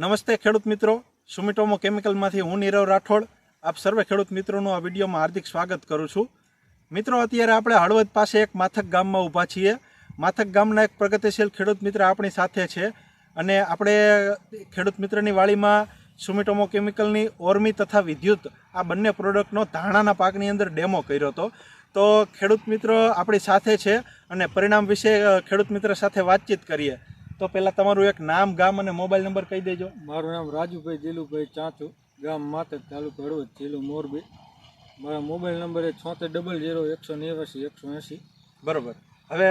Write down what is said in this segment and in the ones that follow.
નમસ્તે ખેડૂત મિત્રો. સુમિટોમો કેમિકલમાંથી હું નીરવ રાઠોડ. આપ સર્વે ખેડૂત મિત્રોનું આ વિડીયોમાં હાર્દિક સ્વાગત કરું છું. મિત્રો, અત્યારે આપણે હળવદ પાસે એક માથક ગામમાં ઊભા છીએ. માથક ગામના એક પ્રગતિશીલ ખેડૂત મિત્ર આપણી સાથે છે અને આપણે ખેડૂત મિત્રની વાડીમાં સુમિટોમો કેમિકલની ઓર્મી તથા વિદ્યુત આ બંને પ્રોડક્ટનો ધાણાના પાકની અંદર ડેમો કર્યો હતો. તો ખેડૂત મિત્રો આપણી સાથે છે અને પરિણામ વિશે ખેડૂત મિત્ર સાથે વાતચીત કરીએ. તો પહેલાં તમારું એક નામ ગામ અને મોબાઈલ નંબર કહી દેજો. મારું નામ રાજુભાઈ જીલુભાઈ ચાંચુ ગામ માતક તાલુકો હળવદ જિલ્લો મોરબી. મારા મોબાઈલ નંબર એ છોતેર ડબલ ઝીરો એકસો નેવાસી એકસો એંસી બરોબર. હવે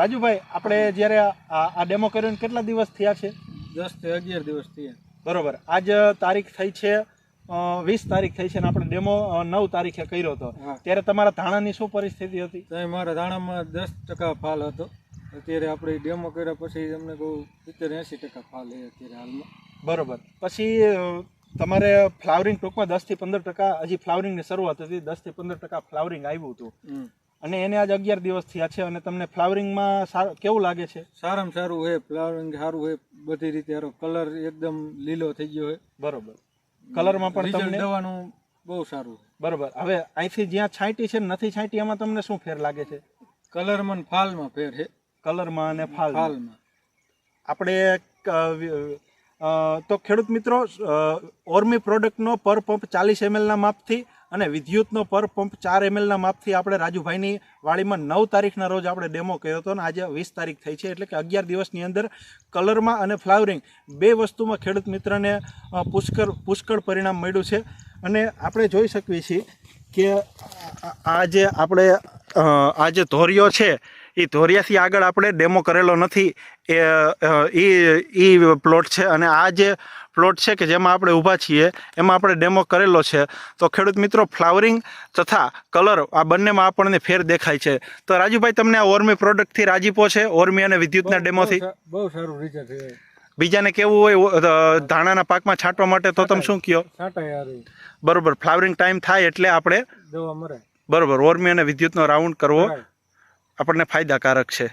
રાજુભાઈ આપણે જ્યારે આ ડેમો કર્યો કેટલા દિવસ થયા છે? દસથી અગિયાર દિવસ થયા. બરોબર. આજ તારીખ થઈ છે વીસ તારીખ થઈ છે અને આપણે ડેમો નવ તારીખે કર્યો હતો. ત્યારે તમારા ધાણાની શું પરિસ્થિતિ હતી? મારા ધાણામાં દસ ટકા ફાલ હતો. અત્યારે આપણે ડેમો કર્યા પછી અમને કહું સિત્તેર એંસી ટકા ફાલ છે અત્યારે હાલમાં. બરોબર. પછી તમારે ફ્લાવરિંગ ટૂંકમાં દસથી પંદર ટકા હજી ફ્લાવરિંગની શરૂઆત હતી દસથી પંદર ટકા ફ્લાવરિંગ આવ્યું હતું. અને એને આજ અગિયાર દિવસ થયા છે અને તમને ફ્લાવરિંગમાં કેવું લાગે છે? સારામાં સારું હોય ફ્લાવરિંગ સારું હોય બધી રીતે કલર એકદમ લીલો થઈ ગયો હોય. બરોબર. કલરમાં પણ તમને? દવાનું બહુ સારું બરોબર. હવે અહીંથી જ્યાં છાંટી છે નથી છાંટી એમાં તમને શું ફેર લાગે છે? કલરમાં ને ફાલમાં ફેર છે. કલરમાં અને ફાલમાં. આપણે તો ખેડૂત મિત્રો ઓર્મી પ્રોડક્ટનો પર પંપ ચાલીસ એમએલના માપથી અને વિદ્યુતનો પર પંપ ચાર એમએલના માપથી આપણે રાજુભાઈની વાડીમાં નવ તારીખના રોજ આપણે ડેમો કર્યો હતો અને આજે વીસ તારીખ થઈ છે એટલે કે અગિયાર દિવસની અંદર કલરમાં અને ફ્લાવરિંગ બે વસ્તુમાં ખેડૂત મિત્રને પુષ્કળ પુષ્કળ પરિણામ મળ્યું છે. અને આપણે જોઈ શકીએ છીએ કે આ- આ જે આપણે આ જે ધોરિયો છે એ ધોરિયાથી આગળ આપણે ડેમો કરેલો નથી. એ એ એ પ્લોટ છે અને આ જે પ્લોટ છે કે જેમાં આપણે ઊભા છીએ એમાં આપણે ડેમો કરેલો છે. તો ખેડૂત મિત્રો ફ્લાવરિંગ તથા કલર આ બંનેમાં આપણને ફેર દેખાય છે. તો રાજુભાઈ તમને આ ઓર્મી પ્રોડક્ટથી રાજીપો છે ઓર્મી અને વિદ્યુતના ડેમોથી? બહુ સારું રિઝલ્ટ બીજાને કેવું હોય ધાણાના પાકમાં છાંટવા માટે તો તમે શું કહો બરોબર ફ્લાવરિંગ ટાઈમ થાય એટલે આપણે દવા મરાય. બરોબર ઓર્મી અને વિદ્યુતનો રાઉન્ડ કરવો આપણને ફાયદાકારક છે.